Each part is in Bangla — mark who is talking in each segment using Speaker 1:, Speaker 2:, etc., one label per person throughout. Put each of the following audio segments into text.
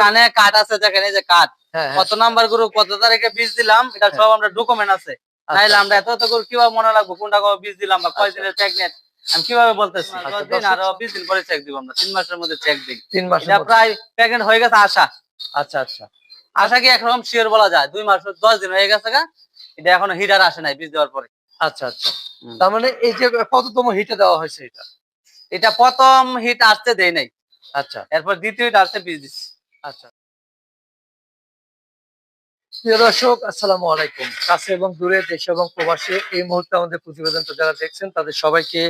Speaker 1: কানে কাঠ আছে দেখেন এই যে কাঠ।
Speaker 2: হ্যাঁ হ্যাঁ,
Speaker 1: কত নাম্বার গরু কত তারিখে বীজ দিলাম এটা সব আমরা ডকুমেন্ট আছে। নাইলে আমরা এত এত গরু কীভাবে মনে রাখব কোনটা কবে বীজ দিলাম বা কয়
Speaker 2: আচ্ছা।
Speaker 1: দিনের প্রেগনেন্ট আমি কীভাবে বলতেছি?
Speaker 2: আচ্ছা,
Speaker 1: দিন আরও বিশ দিন পরে চেক দিব আমরা তিন মাসের মধ্যে চেক দিই।
Speaker 2: তিন মাস
Speaker 1: প্রায় প্রেগনেন্ট হয়ে গেছে আশা।
Speaker 2: আচ্ছা আচ্ছা।
Speaker 1: আশা কি একরকম শিওর বলা যায়? দুই মাস দশ দিন হয়ে গেছে গা। এটা এখনও হিটার আসে নাই বীজ দেওয়ার পরে।
Speaker 2: আচ্ছা আচ্ছা। তার মানে এই যে কততম হিটে দেওয়া হয়েছে এটা?
Speaker 1: এটা প্রথম হিট আসতে দেয় নাই।
Speaker 2: আচ্ছা।
Speaker 1: এরপর দ্বিতীয় হিট আসতে বীজ দিচ্ছি।
Speaker 2: আচ্ছা। প্রিয় দর্শক, আসসালামু আলাইকুম। কাছে এবং দূরে দেশে এবং প্রবাসে এই মুহূর্তে আমাদের প্রতিবেদনটা যারা দেখছেন, তাদের সবাইকে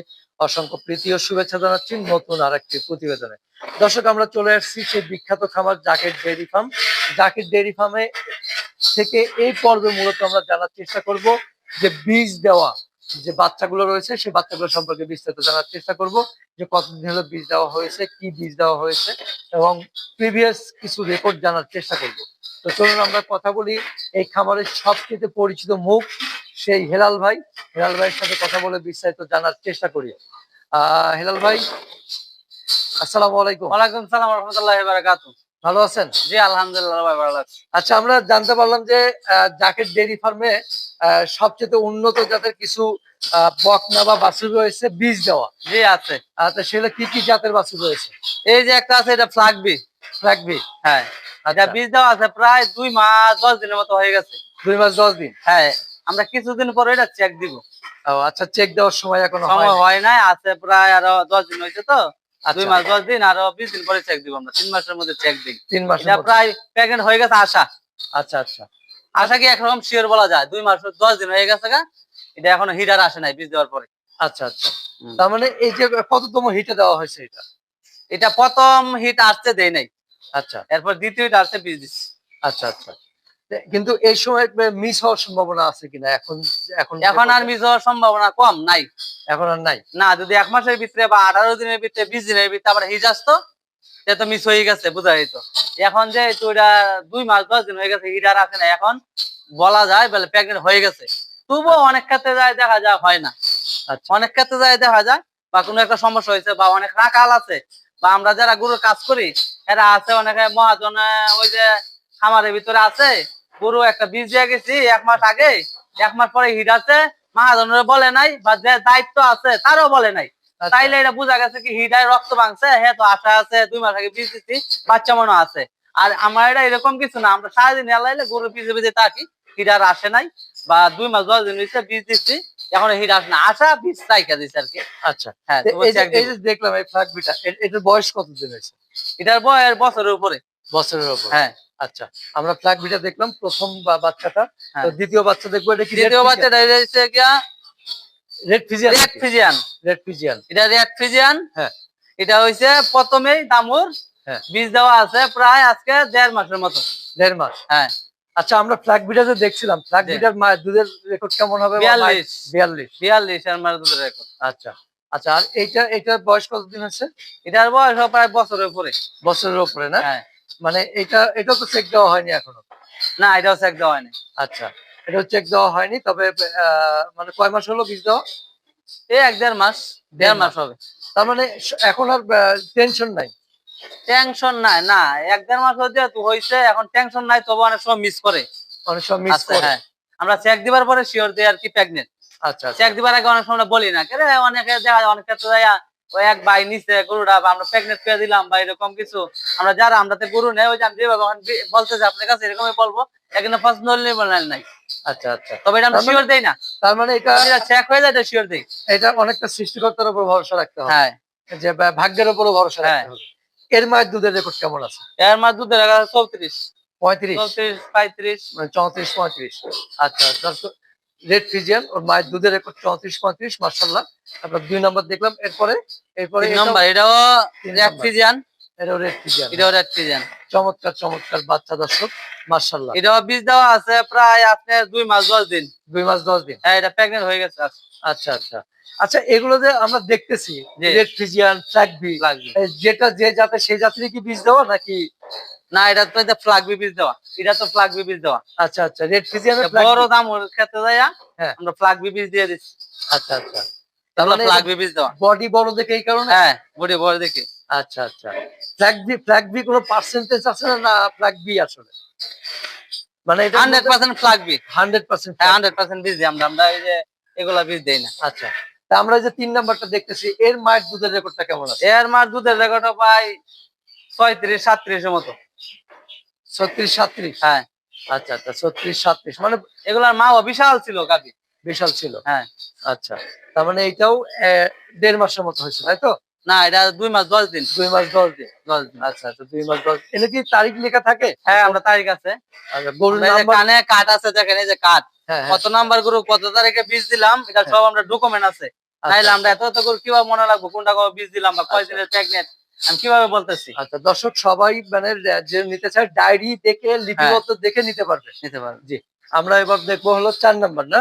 Speaker 2: অসংখ্য প্রীতি ও শুভেচ্ছা জানাচ্ছি নতুন আর একটি প্রতিবেদনে। দর্শক, আমরা চলে আসছি সেই বিখ্যাত খামার জাকেট ডেয়ারি ফার্ম। জাকেট ডেয়ারি ফার্মে থেকে এই পর্বে মূলত আমরা জানার চেষ্টা করব যে বীজ দেওয়া যে বাচ্চাগুলো রয়েছে সেই বাচ্চাগুলো সম্পর্কে বিস্তারিত জানার চেষ্টা করব, যে কতদিন হলো বীজ দেওয়া হয়েছে, কি বীজ দেওয়া হয়েছে, এবং প্রিভিয়াস কিছু রেকর্ড জানার চেষ্টা করব। তো চলুন আমরা কথা বলি, এই খামারের সবচেয়ে পরিচিত মুখ, সেই হেলাল ভাই। হেলাল ভাইয়ের সাথে কথা বলে বিস্তারিত জানার চেষ্টা করি। আহ, হেলাল ভাই, আসসালামু আলাইকুম।
Speaker 1: ওয়ালাইকুম সালাম রহমতুল্লাহ বারাকাতু
Speaker 2: ভালো আছেন?
Speaker 1: জি আলহামদুলিল্লাহ ভাই ভালো আছি।
Speaker 2: আচ্ছা আমরা জানতে পারলাম যে জাকেট ডেয়ারি ফার্মে সবচেয়ে উন্নত জাতের কিছু বকনা বা বাছুর রয়েছে বীজ দেওয়া।
Speaker 1: জি আছে।
Speaker 2: আচ্ছা সেগুলো কি কি জাতের বাছুর রয়েছে?
Speaker 1: এই যে একটা আছে এটা ফ্লাগ বি
Speaker 2: রাখবি
Speaker 1: হ্যাঁ।
Speaker 2: আচ্ছা।
Speaker 1: বীজ দেওয়া আছে প্রায় দুই মাস দশ দিনের মতো হয়ে গেছে।
Speaker 2: দুই মাস দশ দিন?
Speaker 1: হ্যাঁ। আমরা কিছুদিন পরে এটা চেক দিব।
Speaker 2: ও, আচ্ছা চেক দেওয়ার সময় এখনও
Speaker 1: সময় হয় নাই আছে প্রায় আরও দশ দিন হয়েছে তো। দুই
Speaker 2: আচ্ছা,
Speaker 1: মাস দশ দিন আরও বিশ দিন পরে চেক দিব আমরা। তিন মাসের মধ্যে চেক দিই।
Speaker 2: তিন মাস
Speaker 1: এটা প্রায় হয়ে গেছে আশা।
Speaker 2: আচ্ছা আচ্ছা।
Speaker 1: আশা কি একরকম শিওর বলা যায়? দুই মাস দশ দিন হয়ে গেছে গা। এটা এখনও হিটার আসে নাই বীজ দেওয়ার পরে।
Speaker 2: আচ্ছা আচ্ছা। তার মানে এই যে কততম হিটে দেওয়া হয়েছে এটা?
Speaker 1: এটা প্রথম হিট আসতে দেয় নাই।
Speaker 2: আচ্ছা।
Speaker 1: এরপর দ্বিতীয় হিট আসতে বীজ দিচ্ছি
Speaker 2: আচ্ছা আচ্ছা। কিন্তু এই সময় মিস হওয়ার সম্ভাবনা আছে কিনা? এখন এখন
Speaker 1: এখন আর মিস হওয়ার সম্ভাবনা কম নাই।
Speaker 2: এখন আর নাই?
Speaker 1: না যদি এক মাসের ভিতরে বা আঠারো দিনের ভিতরে বিশ দিনের ভিতরে আবার হিজ আসতো তো মিস হয়ে গেছে বোঝা যেত এখন যে এটা দুই মাস দশ দিন হয়ে গেছে হিটার আসে না এখন বলা যায় বলে প্রেগনেন্ট হয়ে গেছে। তবুও অনেক ক্ষেত্রে যায় দেখা যায় হয় না।
Speaker 2: আচ্ছা।
Speaker 1: অনেক ক্ষেত্রে যায় দেখা যায় বা কোনো একটা সমস্যা হয়েছে বা অনেক রাখাল আছে বা আমরা যারা গরুর কাজ করি এরা আছে অনেকে মহাজন ওই যে খামারের ভিতরে আছে গরু একটা বীজ দিয়ে গেছি এক মাস আগে এক মাস পরে হিট আছে মহাজনের বলে নাই বা যে দায়িত্ব আছে তারও বলে নাই।
Speaker 2: আচ্ছা।
Speaker 1: তাইলে এটা বোঝা গেছে কি হিটায় রক্ত ভাঙছে হ্যাঁ তো আশা আছে দুই মাস আগে বীজ দিচ্ছি বাচ্চা মনে আছে। আর আমার এটা এরকম কিছু না আমরা সারাদিন এলাইলে গরু পিছে পিছে থাকি হিটার আসে নাই বা দুই মাস দশ দিন হয়েছে বীজ দিচ্ছি এখন হিট আসে না আশা বীজ তাইকা দিচ্ছে আর কি।
Speaker 2: আচ্ছা।
Speaker 1: হ্যাঁ
Speaker 2: এই যে দেখলাম এই ফ্ল্যাগ বিটা এ- এটার বয়স কতদিন হয়েছে?
Speaker 1: এটার বয়স বছরের উপরে।
Speaker 2: বছরের উপর।
Speaker 1: হ্যাঁ।
Speaker 2: আচ্ছা আমরা ফ্ল্যাগ বিটা দেখলাম প্রথম বাচ্চাটা।
Speaker 1: হ্যাঁ।
Speaker 2: তো দ্বিতীয় বাচ্চা দেখব এটা কি
Speaker 1: দ্বিতীয় বাচ্চাটা হচ্ছে গিয়া
Speaker 2: red Friesian
Speaker 1: red Friesian
Speaker 2: red Friesian
Speaker 1: এটা রেড ফিজিয়ান
Speaker 2: হ্যাঁ।
Speaker 1: এটা হইছে প্রথমেই দামুর।
Speaker 2: হ্যাঁ।
Speaker 1: বীজ দেওয়া আছে প্রায় আজকে দেড় মাসের মতো।
Speaker 2: দেড় মাস?
Speaker 1: হ্যাঁ।
Speaker 2: আচ্ছা আমরা ফ্ল্যাগ বিটা যে দেখছিলাম ফ্ল্যাগ বিটার দুধের রেকর্ড কেমন হবে
Speaker 1: বিয়াল্লিশ।
Speaker 2: বিয়াল্লিশ।
Speaker 1: বিয়াল্লিশ এর দুধের রেকর্ড
Speaker 2: আচ্ছা। আচ্ছা আর এইটা এইটার বয়স কতদিন হচ্ছে
Speaker 1: এটার বয়স প্রায় বছরের উপরে।
Speaker 2: বছরের উপরে না?
Speaker 1: হ্যাঁ।
Speaker 2: মানে এটা এটা তো চেক দেওয়া হয়নি এখনও?
Speaker 1: না এটাও চেক দেওয়া হয়নি।
Speaker 2: আচ্ছা এটা চেক দেওয়া হয়নি তবে মানে কয় মাস হলো বীজ দেওয়া?
Speaker 1: এই এক দেড় মাস দেড় মাস হবে।
Speaker 2: তার মানে এখন আর টেনশন নাই?
Speaker 1: টেনশন নাই না এক দেড় মাস যেহেতু হয়েছে এখন টেনশন নাই তবে অনেক সময় মিস করে।
Speaker 2: অনেক সময় মিস
Speaker 1: আছে,
Speaker 2: করে।
Speaker 1: হ্যাঁ আমরা চেক দিবার পরে শিওর দিই আর কি প্রেগনেন্ট
Speaker 2: আচ্ছা আচ্ছা।
Speaker 1: চেক দিবার আগে অনেক সময় বলি না কেরে অনেকে দেখা অনেক ক্ষেত্রে যায় ওই এক ভাই নিচে গরুটা আমরা প্রেগনেন্ট দিলাম বা এরকম কিছু। আমরা যারা আমরা তো গরু নেই ওই যে আমি যেভাবে বলতেছি আপনার কাছে এরকমই বলব। এখানে পার্সোনাল নির্ভর নাই।
Speaker 2: আচ্ছা আচ্ছা।
Speaker 1: তবে এটা আমরা
Speaker 2: মানে-
Speaker 1: শিওর দেই না।
Speaker 2: তার মানে এটা
Speaker 1: চেক হয়ে যায় এটা শিওর দেই।
Speaker 2: এটা অনেকটা সৃষ্টিকর্তার উপর ভরসা রাখতে হবে।
Speaker 1: হ্যাঁ।
Speaker 2: যে ভাগ্যের উপরও ভরসা রাখতে
Speaker 1: হ্যাঁ।
Speaker 2: হবে। এর মায়ের দুধের রেকর্ড কেমন আছে?
Speaker 1: এর মাস দুধের চৌত্রিশ।
Speaker 2: পঁয়ত্রিশ।
Speaker 1: চৌত্রিশ পঁয়ত্রিশ।
Speaker 2: মানে চৌত্রিশ পঁয়ত্রিশ। আচ্ছা রেড ফিজিয়ান ওর মায়ের দুধের রেকর্ড চৌত্রিশ পঁয়ত্রিশ মার্শাল্লাহ তারপর দুই নম্বর দেখলাম এরপরে এরপরে
Speaker 1: নম্বর এটাও রেড। ফিজিয়ান
Speaker 2: এটাও রেড ফিজিয়ান
Speaker 1: এটাও রেড ফিজিয়ান
Speaker 2: চমৎকার চমৎকার বাচ্চা দর্শক মার্শাল্লাহ
Speaker 1: এটাও বীজ দেওয়া আছে প্রায় আপনার দুই মাস দশ দিন।
Speaker 2: দুই মাস দশ দিন।
Speaker 1: হ্যাঁ এটা প্রেগনেন্ট হয়ে গেছে
Speaker 2: আচ্ছা আচ্ছা। আচ্ছা এগুলো যে আমরা দেখতেছি। রেড ফিজিয়ান যেটা যে জাতের সেই জাতেরই কি বীজ দেওয়া নাকি
Speaker 1: না এটা তো এটা ফ্লাগ বীজ দেওয়া। এটা তো ফ্লাগ বীজ দেওয়া।
Speaker 2: আচ্ছা আচ্ছা রেড ফিজিয়ানের
Speaker 1: বড় দাম ওর ক্ষেত্রে
Speaker 2: হ্যাঁ।
Speaker 1: আমরা ফ্লাগ বীজ দিয়ে দিচ্ছি।
Speaker 2: আচ্ছা আচ্ছা। মানে
Speaker 1: ফ্লাগ বীজ দেওয়া।
Speaker 2: বডি বড় দেখে এই কারণে?
Speaker 1: হ্যাঁ বড়ি বড় দেখে।
Speaker 2: আচ্ছা আচ্ছা। ফ্ল্যাগ বি ফ্ল্যাগ বি কোনো পার্সেন্টেজ আছে না না ফ্ল্যাগ বি আসলে মানে এটা
Speaker 1: hundred percent flag B
Speaker 2: hundred percent
Speaker 1: হ্যাঁ হান্ড্রেড পার্সেন্ট বীজ আমরা। আমরা এই যে এগুলা বীজ দেই না।
Speaker 2: আচ্ছা। তা আমরা যে তিন নাম্বারটা দেখতেছি এর মায়ের দুধের রেকর্ডটা কেমন আছে?
Speaker 1: এর মার দুধের রেকর্ড প্রায় ছয়ত্রিশ সাতত্রিশের মতো।
Speaker 2: ছত্রিশ
Speaker 1: হ্যাঁ।
Speaker 2: আচ্ছা আচ্ছা ছত্রিশ মানে
Speaker 1: এগুলার মাও বিশাল ছিল গাবি
Speaker 2: বিশাল ছিল।
Speaker 1: হ্যাঁ।
Speaker 2: আচ্ছা তার মানে দেড় মাসের মতো হয়েছে তাই তো?
Speaker 1: না এটা দুই মাস দশ দিন।
Speaker 2: দুই মাস দশ দিন।
Speaker 1: দশ দিন।
Speaker 2: আচ্ছা আচ্ছা দুই মাস দশ কি তারিখ লেখা থাকে?
Speaker 1: হ্যাঁ আমরা তারিখ আছে।
Speaker 2: আচ্ছা গরুর
Speaker 1: কানে কাঠ আছে দেখেন এই যে কাঠ।
Speaker 2: হ্যাঁ হ্যাঁ।
Speaker 1: কত নাম্বার গরু কত তারিখে বীজ দিলাম এটা সব আমরা ডকুমেন্ট আছে। তাইলে আমরা এত এত করে কীভাবে মনে রাখব? কোনটা বীজ দিলাম বা কয়
Speaker 2: আচ্ছা।
Speaker 1: দিনের প্রেগনেন্ট আমি কীভাবে বলতেছি?
Speaker 2: আচ্ছা দর্শক সবাই মানে যে নিতে চায় ডায়েরি দেখে লিপিবদ্ধ দেখে নিতে পারবে।
Speaker 1: নিতে পারবে।
Speaker 2: জি আমরা এবার দেখব হলো চার নাম্বার না?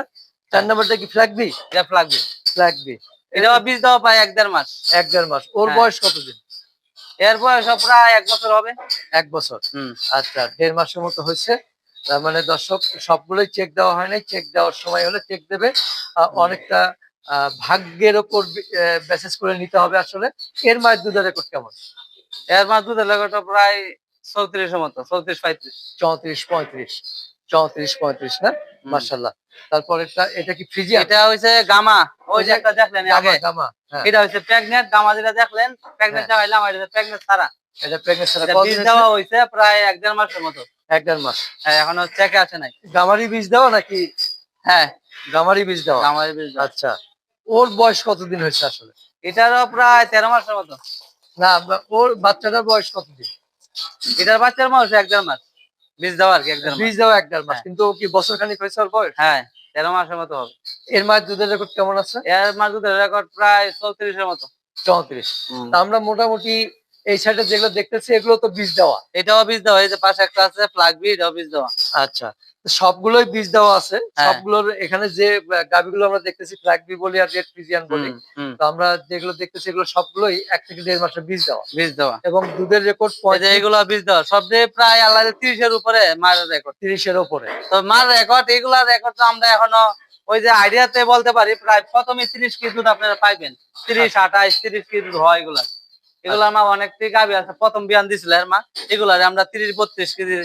Speaker 2: চার নাম্বারটা কি ফ্ল্যাগ বি
Speaker 1: এটা লাগবে
Speaker 2: ফ্ল্যাগ বি
Speaker 1: এটা বীজ দেওয়া প্রায় এক দেড় মাস।
Speaker 2: এক দেড় মাস। ওর
Speaker 1: হ্যাঁ।
Speaker 2: বয়স কতদিন?
Speaker 1: এর বয়স প্রায় এক বছর হবে।
Speaker 2: এক বছর। আচ্ছা দেড় মাসের মতো হয়েছে। তার মানে দর্শক সবগুলোই চেক দেওয়া হয় নাই। চেক দেওয়ার সময় হলে চেক দেবে। অনেকটা ভাগ্যের ওপর মেসেজ করে নিতে হবে আসলে। এর মায়ের দুধের রেকর্ড কেমন?
Speaker 1: এর মাস দুধের লেগটা প্রায় চৌত্রিশের মতো চৌত্রিশ পঁয়ত্রিশ।
Speaker 2: চৌত্রিশ পঁয়ত্রিশ। চৌত্রিশ পঁয়ত্রিশ না? মার্শাল্লাহ তারপর এটা কি
Speaker 1: এটা হইছে গামা। ওই যে একটা দেখলেন আগে?
Speaker 2: গামা হ্যাঁ।
Speaker 1: এটা প্রেগনেন্ট গামা যেটা দেখলেন প্রেগনেন্ট
Speaker 2: হ্যাঁ।
Speaker 1: এটা প্রেগনেন্ট ছাড়া।
Speaker 2: এটা প্রেগনেন্ট ছাড়া।
Speaker 1: বীজ দেওয়া
Speaker 2: হয়েছে?
Speaker 1: হইছে প্রায় এক দেড় মাসের মতো।
Speaker 2: এক দেড় মাস।
Speaker 1: হ্যাঁ এখনও চেকে আছে নাই।
Speaker 2: গামারি বীজ দেওয়া নাকি?
Speaker 1: হ্যাঁ।
Speaker 2: গামারি বীজ দেওয়া?
Speaker 1: গামার বীজ
Speaker 2: আচ্ছা। ওর বয়স কতদিন হয়েছে আসলে?
Speaker 1: এটারও প্রায় তেরো মাসের মতো।
Speaker 2: না ওর বাচ্চাটার বয়স কতদিন?
Speaker 1: এটার বাচ্চার মাস এক দেড় মাস। বীজ দেওয়া আর কি এক দেড়
Speaker 2: বীজ দেওয়া এক দেড় মাস
Speaker 1: হ্যাঁ।
Speaker 2: কিন্তু ও কি বছর খানিক হয়েছে ওর বয়স?
Speaker 1: হ্যাঁ তেরো মাসের মতো হবে।
Speaker 2: এর মাস দুধের রেকর্ড কেমন আছে?
Speaker 1: এর মাস দুধের রেকর্ড প্রায় চৌত্রিশের মতো।
Speaker 2: চৌত্রিশ। তা আমরা মোটামুটি এই সাইডে যেগুলো দেখতেছি এগুলো তো বীজ দেওয়া।
Speaker 1: এটাও বীজ দেওয়া এই যে পাশে একটা আছে প্লাগ বি এটাও বীজ দেওয়া।
Speaker 2: আচ্ছা সবগুলোই বীজ দেওয়া আছে।
Speaker 1: হ্যাঁ।
Speaker 2: সবগুলোর এখানে যে গাভীগুলো আমরা দেখতেছি ফ্ল্যাগ বি বলি আর রেড ফ্রিজিয়ান বলি। তো আমরা যেগুলো দেখতেছি এগুলো সবগুলোই এক থেকে দেড় মাসের বীজ দেওয়া।
Speaker 1: বীজ দেওয়া।
Speaker 2: এবং দুধের রেকর্ড
Speaker 1: এগুলো বীজ দেওয়া সব দিয়ে প্রায় আল্লাহ তিরিশের উপরে মার রেকর্ড
Speaker 2: পঁয়ত্রিশের উপরে।
Speaker 1: তো মার রেকর্ড এগুলা রেকর্ড তো আমরা এখনও ওই যে আইডিয়াতে বলতে পারি প্রায় প্রথমে তিরিশ কেজি দুধ আপনারা পাইবেন। তিরিশ আঠাইশ তিরিশ কেজি দুধ হয় এগুলা। এগুলার মা অনেক থেকে গাবি আছে প্রথম বিয়ান দিছিল এর মা। এগুলার আমরা তিরিশ বত্রিশ কেজি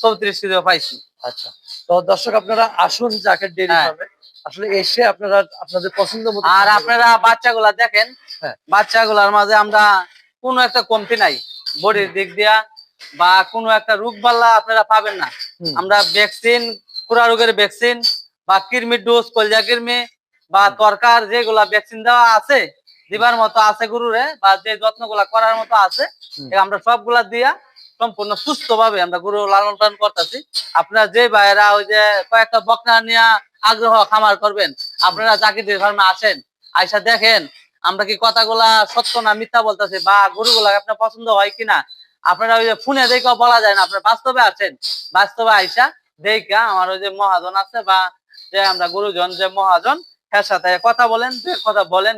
Speaker 1: চৌত্রিশ কেজিও পাইছি।
Speaker 2: আচ্ছা। তো দর্শক আপনারা আসুন জাকের ডেরি
Speaker 1: হ্যাঁ।
Speaker 2: ফার্মে আসলে এসে আপনারা আপনাদের পছন্দ মতো
Speaker 1: আর আপনারা বাচ্চাগুলা দেখেন
Speaker 2: হ্যাঁ।
Speaker 1: বাচ্চাগুলার মাঝে আমরা কোনো একটা কমতি নাই। বডির দিক দিয়া বা কোনো একটা রোগ বাল্লা আপনারা পাবেন না। আমরা ভ্যাকসিন খুরা রোগের ভ্যাকসিন বা কৃমি ডোজ কলজা কৃমি বা তরকার যেগুলা ভ্যাকসিন দেওয়া আছে দিবার মতো আছে গরুরে বা যে যত্নগুলা করার মতো আছে আমরা সবগুলা দিয়া সম্পূর্ণ সুস্থ ভাবে আমরা গরু লালন পালন করতেছি। আপনারা যে ভাইয়েরা ওই যে কয়েকটা বকনা নিয়ে আগ্রহ খামার করবেন আপনারা চাকরির ফার্মে আসেন আইসা দেখেন আমরা কি কথাগুলা সত্য না মিথ্যা বলতেছি বা গরুগুলা আপনার পছন্দ হয় কিনা? আপনারা ওই যে ফোনে দেখেও বলা যায় না আপনার বাস্তবে আছেন বাস্তবে আইসা দেখা আমার ওই যে মহাজন আছে বা যে আমরা গুরুজন যে মহাজন এর সাথে কথা বলেন যে কথা বলেন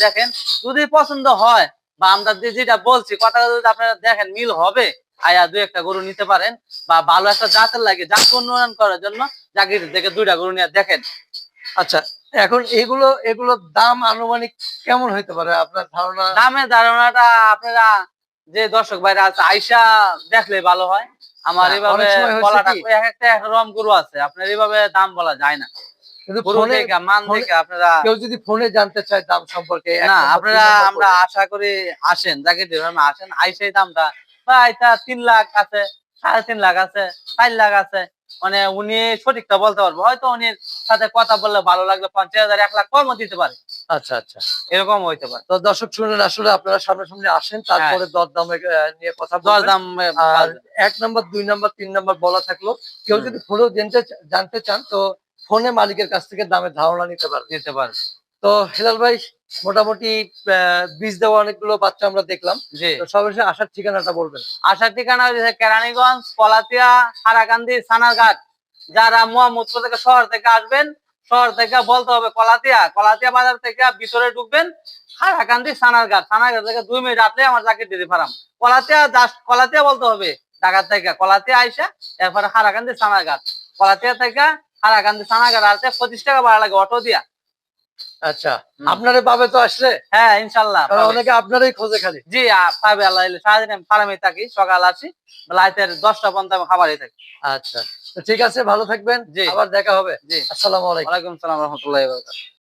Speaker 1: দেখেন। যদি পছন্দ হয় বা আমরা যেটা বলছি কথা যদি আপনারা দেখেন মিল হবে আয়া দুই একটা গরু নিতে পারেন বা ভালো একটা জাতের লাগে জাত উন্নয়ন করার জন্য জাগির থেকে দুইটা গরু নিয়ে দেখেন।
Speaker 2: আচ্ছা এখন এগুলো এগুলোর দাম আনুমানিক কেমন হইতে পারে? আপনার ধারণা?
Speaker 1: দামের ধারণাটা আপনারা যে দর্শক বাইরে আছে আইসা দেখলে ভালো হয়। আমার
Speaker 2: হ্যাঁ,
Speaker 1: এভাবে বলাটা এক একটা এক রকম গরু আছে আপনার এভাবে দাম বলা যায় না।
Speaker 2: কিন্তু ফোনে
Speaker 1: মান দেখে আপনারা
Speaker 2: কেউ যদি ফোনে জানতে চায় দাম সম্পর্কে
Speaker 1: না আপনারা আমরা আশা করি আসেন যাকে যেভাবে আসেন আইসেই দামটা। বা এটা তিন লাখ আছে সাড়ে তিন লাখ আছে চার লাখ আছে। মানে উনি সঠিকটা বলতে পারব। হয়তো উনি সাথে কথা বললে ভালো লাগবে পঞ্চাশ হাজার এক লাখ কমও দিতে পারে।
Speaker 2: আচ্ছা আচ্ছা।
Speaker 1: এরকম হইতে পারে।
Speaker 2: তো দর্শক শুনেন আসলে আপনারা সামনাসামনি আসেন তারপরে দর দামে নিয়ে কথা
Speaker 1: দশ দাম
Speaker 2: এক নম্বর দুই নাম্বার তিন নম্বর বলা থাকল। কেউ যদি ফোনেও জানতে জানতে চান তো ফোনে মালিকের কাছ থেকে দামের ধারণা নিতে পারবে
Speaker 1: দিতে পারবে।
Speaker 2: তো হেলাল ভাই মোটামুটি বীজ দেওয়া অনেকগুলো বাচ্চা আমরা দেখলাম। সর্বশেষে আসার ঠিকানাটা বলবেন।
Speaker 1: আসার ঠিকানা হচ্ছে কেরানীগঞ্জ কলাতিয়া হারাকান্দি সানারঘাট। যারা মোহাম্মদপুর থেকে শহর থেকে আসবেন শহর থেকে বলতে হবে কলাতিয়া কলাতিয়া বাজার থেকে ভিতরে ঢুকবেন হারাকান্দি সানারঘাট। সানারঘাট থেকে দুই মিনিট আসলে আমার চাকরি দিতে পারাম কলাতিয়া জাস্ট কলাতিয়া বলতে হবে। ঢাকা থেকে কলাতিয়া আইসা এরপরে হারাকান্দি সানারঘাট। কলাতিয়া থেকে হারাকান্দি সানাগার আসতে পঁচিশ টাকা ভাড়া লাগে অটো দিয়া।
Speaker 2: আচ্ছা আপনারে পাবে তো আসলে?
Speaker 1: হ্যাঁ ইনশাল্লাহ
Speaker 2: অনেকে আপনারই খোঁজে খালি।
Speaker 1: জি পাবে আল্লাহ দিলে। সারাদিন আমি ফার্মে থাকি সকাল আসি রাতের দশটা পর্যন্ত আমি খাবারই থাকি।
Speaker 2: আচ্ছা তো ঠিক আছে ভালো থাকবেন
Speaker 1: জি।
Speaker 2: আবার দেখা হবে।
Speaker 1: জি।
Speaker 2: আসসালাম আলাইকুম।
Speaker 1: ওয়ালাইকুম সালাম রহমতুল্লাহ